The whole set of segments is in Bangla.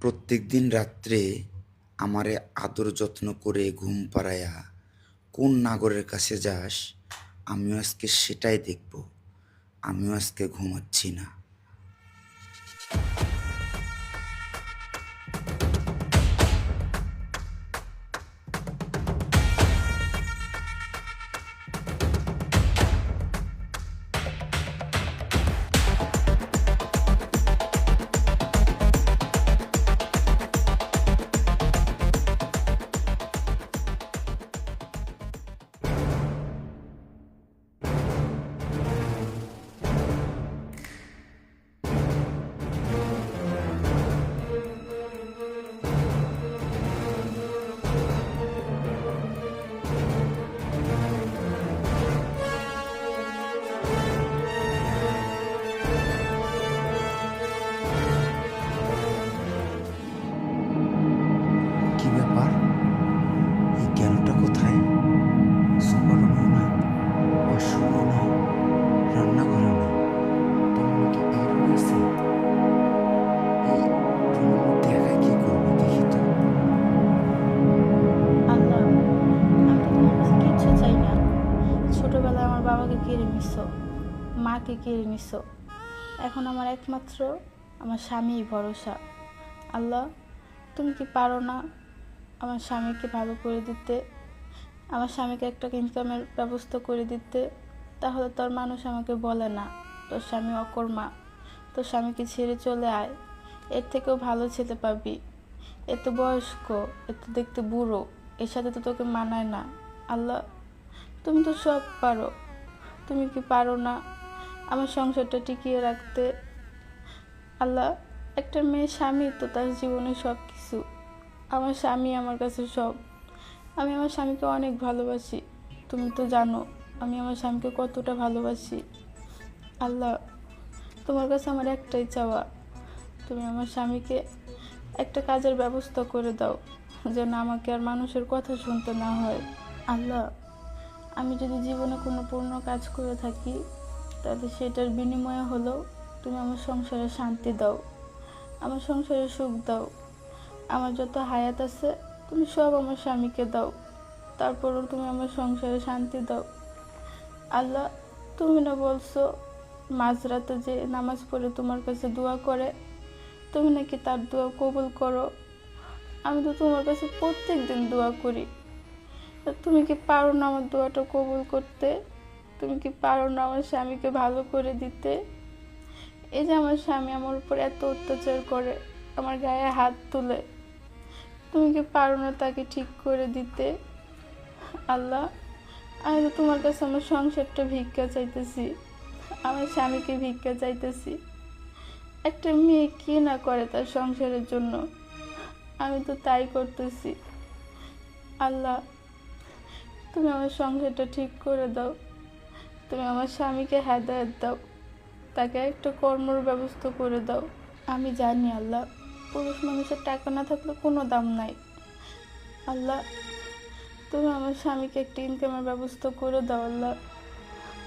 প্রত্যেক দিন রাত্রে আমারে আদর যত্ন করে ঘুম পাড়ায়া কোন নাগরের কাছে যাস, আমিও আজকে সেটাই দেখব। আমিও আজকে ঘুমাচ্ছি না। বাবাকে কেড়ে নিছ, মাকে কেড়ে নিছ। এখন আমার একমাত্র, আমার স্বামী ভরসা। আল্লাহ, তুমি কি পারো না আমার স্বামীকে ভালো করে দিতে? আমার স্বামীকে একটা ইনকামের ব্যবস্থা করে দিতে? তাহলে তোর মানুষ আমাকে বলে না, তোর স্বামী অকর্মা। তোর স্বামীকে ছেড়ে চলে আয়। এর থেকেও ভালো ছেলে পাবি। এত বয়স্ক এত দেখতে বুড়ো, এর সাথে তো তোকে মানায় না। আল্লাহ, তুমি তো সব পারো। তুমি কি পারো না আমার সংসারটা টিকিয়ে রাখতে? আল্লাহ, একটা মেয়ে স্বামী তো তার জীবনে সব কিছু আমার স্বামী আমার কাছে সব। আমি আমার স্বামীকে অনেক ভালোবাসি। তুমি তো জানো, আমি আমার স্বামীকে কতটা ভালোবাসি। আল্লাহ, তোমার কাছে আমার একটাই চাওয়া। তুমি আমার স্বামীকে একটা কাজের ব্যবস্থা করে দাও, যেন আমাকে আর মানুষের কথা শুনতে না হয়। আল্লাহ আমি যদি জীবনে কোনো পূর্ণ কাজ করে থাকি, তাহলে সেটার বিনিময়ে হলো তুমি আমার সংসারে শান্তি দাও, আমার সংসারে সুখ দাও। আমার যত হায়াত আছে, তুমি সব আমার স্বামীকে দাও। তারপরও তুমি আমার সংসারে শান্তি দাও। আল্লাহ, তুমি না বলছো, মাঝরাতে যে নামাজ পড়ে তোমার কাছে দোয়া করে, তুমি নাকি তার দোয়া কবুল করো? আমি তো তোমার কাছে প্রত্যেক দিন দোয়া করি। তুমি কি পারো না আমার দোয়াটা কবুল করতে? তুমি কি পারো না আমার স্বামীকে ভালো করে দিতে? এই যে আমার স্বামী আমার উপর এত অত্যাচার করে, আমার গায়ে হাত তুলে, তুমি কি পারো না তাকে ঠিক করে দিতে? আল্লাহ, আমি তো তোমার কাছে আমার সংসারটা ভিক্ষা চাইতেছি, আমার স্বামীকে ভিক্ষা চাইতেছি। একটা মেয়ে কি না করে তার সংসারের জন্য? আমি তো তাই করতেছি। আল্লাহ তুমি আমার সংসারটা ঠিক করে দাও। তুমি আমার স্বামীকে হেদায়ত দাও। তাকে একটা কর্মর ব্যবস্থা করে দাও। আমি জানি আল্লাহ, পুরুষ মানুষের টাকা না থাকলে কোনো দাম নাই। আল্লাহ, তুমি আমার স্বামীকে একটা ইনকামের ব্যবস্থা করে দাও আল্লাহ।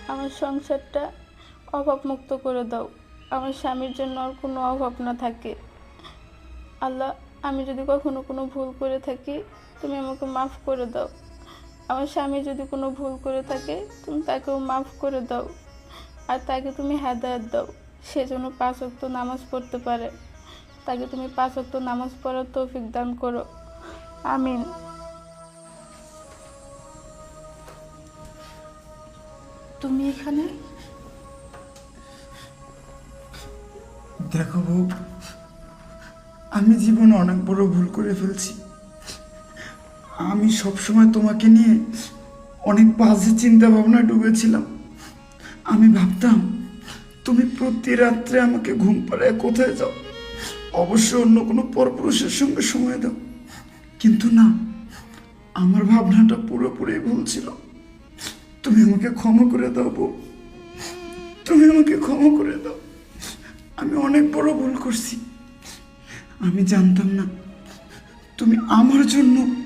আমার সংসারটা অভাবমুক্ত করে দাও। আমার স্বামীর জন্য আর কোনো অভাব না থাকে। আল্লাহ, আমি যদি কখনো কোনো ভুল করে থাকি, তুমি আমাকে মাফ করে দাও। আমার স্বামী যদি কোনো ভুল করে থাকে তুমি তাকেও মাফ করে দাও। আর তাকে তুমি হেদায়ত দাও। সে যেন পাঁচ ওয়াক্ত নামাজ পড়তে পারে। তাকে তুমি পাঁচ ওয়াক্ত নামাজ পড়ার তৌফিক দান করো। আমিন। তুমি এখানে? দেখো বউ আমি জীবনে অনেক বড় ভুল করে ফেলছি। আমি সবসময় তোমাকে নিয়ে অনেক বাজে চিন্তা ভাবনায় ডুবেছিলাম। আমি ভাবতাম, তুমি প্রতি রাত্রে আমাকে ঘুম পাড়ায় কোথায় যাও? অবশ্য অন্য কোনো পরপুরুষের সঙ্গে সময় দাও। কিন্তু না, আমার ভাবনাটা পুরোপুরি ভুল ছিল। তুমি আমাকে ক্ষমা করে দাও বউ। তুমি আমাকে ক্ষমা করে দাও। আমি অনেক বড় ভুল করছি। আমি জানতাম না, তুমি আমার জন্য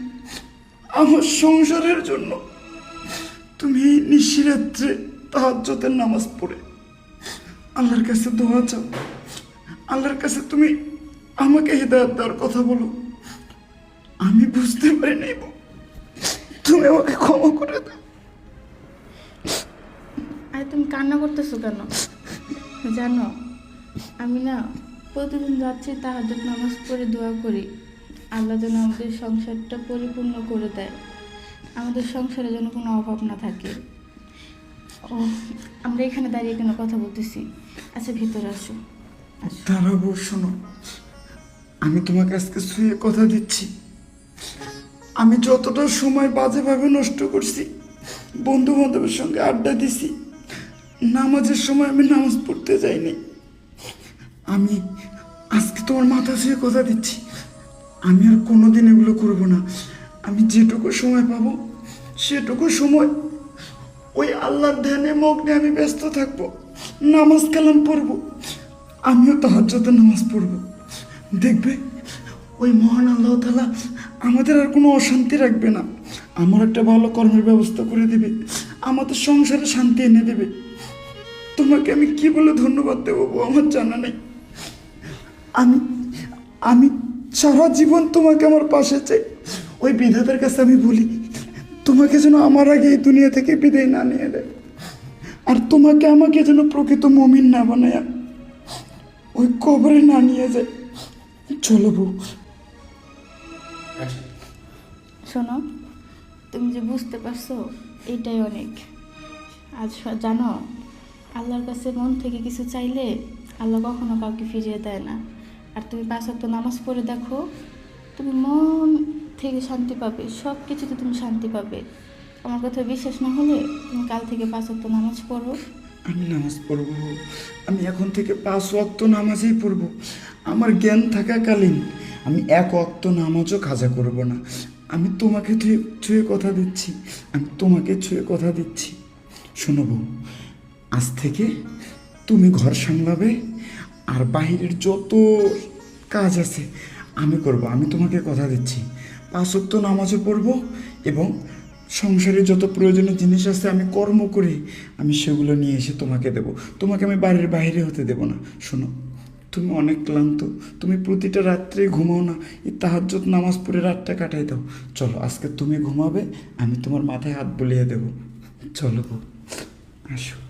আমার সংসারের জন্য। তুমি এই নিশিরাত্রে তাহাজ্জতের নামাজ পড়ে। আল্লাহর কাছে দোয়া চাও। আল্লাহর কাছে তুমি আমাকে হৃদয়ত দেওয়ার কথা বলো। আমি বুঝতে পারি নাই। তুমি আমাকে ক্ষমা করে দাও। আরে তুমি কান্না করতেছো কেন? জানো, আমি না প্রতিদিন যাচ্ছি তাহার নামাজ পড়ে দোয়া করি। আল্লাহ যেন আমাদের সংসারটা পরিপূর্ণ করে দেয়। আমাদের সংসারে যেন কোনো অভাব না থাকে। ও আমরা এখানে দাঁড়িয়ে কেন কথা বলতেছি? আচ্ছা ভিতরে আসো। দাঁড়াবো, শোনো। আমি তোমাকে আজকে শুয়ে কথা দিচ্ছি। আমি যতটা সময় বাজেভাবে নষ্ট করছি বন্ধু বান্ধবের সঙ্গে আড্ডা দিছি, নামাজের সময় আমি নামাজ পড়তে যাইনি, আমি আজকে তোমার মাথা শুয়ে কথা দিচ্ছি। আমি আর কোনোদিন এগুলো করব না। আমি যেটুকু সময় পাবো, সেটুকু সময় ওই আল্লাহর ধ্যানে, মগ্নে আমি ব্যস্ত থাকব, নামাজ কালাম পড়ব, আমিও তাহাজ্জতে নামাজ পড়ব। দেখবে, ওই মহান আল্লাহ তালা আমাদের আর কোনো অশান্তি রাখবে না। আমার একটা ভালো কর্মের ব্যবস্থা করে দেবে, আমাদের সংসারে শান্তি এনে দেবে। তোমাকে আমি কি বলে ধন্যবাদ দেবো আমার জানা নেই। আমি আমি সারা জীবন তোমাকে আমার পাশে চাই। ওই বিধাতার কাছে আমি বলি তোমাকে যেন আমার আগে এই দুনিয়া থেকে বিদায় না নিয়ে দেয় আর তোমাকে আমাকে যেন প্রকৃত মমিন না বানায়। ওই কবরে না নিয়ে যায়। চলো বউ। শোনো তুমি যে বুঝতে পারছ এটাই অনেক। আজ জানো আল্লাহর কাছে মন থেকে কিছু চাইলে আল্লাহ কখনো কাউকে ফিরিয়ে দেয় না। আর তুমি পাঁচ ওয়াক্ত নামাজ পড়ে দেখো, তুমি মন থেকে শান্তি পাবে, সব কিছুতে তুমি শান্তি পাবে। আমার কথা বিশ্বাস না হলে তুমি কাল থেকে পাঁচ ওয়াক্ত নামাজ পড়ো। আমি নামাজ পড়ব, আমি এখন থেকে পাঁচ ওয়াক্ত নামাজই পড়ব। আমার জ্ঞান থাকাকালীন আমি এক ওয়াক্ত নামাজও কাজা করব না। আমি তোমাকে ছুঁয়ে কথা দিচ্ছি, আমি তোমাকে ছুঁয়ে কথা দিচ্ছি। শোনো বউ, আজ থেকে তুমি ঘর সামলাবে আর বাহিরের যত কাজ আছে আমি করব আমি তোমাকে কথা দিচ্ছি। পাঁচ ওয়াক্ত নামাজও পড়ব এবং সংসারে যত প্রয়োজনীয় জিনিস আছে আমি কর্ম করে আমি সেগুলো নিয়ে এসে তোমাকে দেব। তোমাকে আমি বাড়ির বাইরে হতে দেব না। শোনো তুমি অনেক ক্লান্ত তুমি প্রতিটা রাত্রে ঘুমাও না এই তাহাজ্জত নামাজ পড়ে রাতটা কাটাই দাও। চলো আজকে তুমি ঘুমাবে আমি তোমার মাথায় হাত বুলিয়ে দেব। চলো গো, আসো।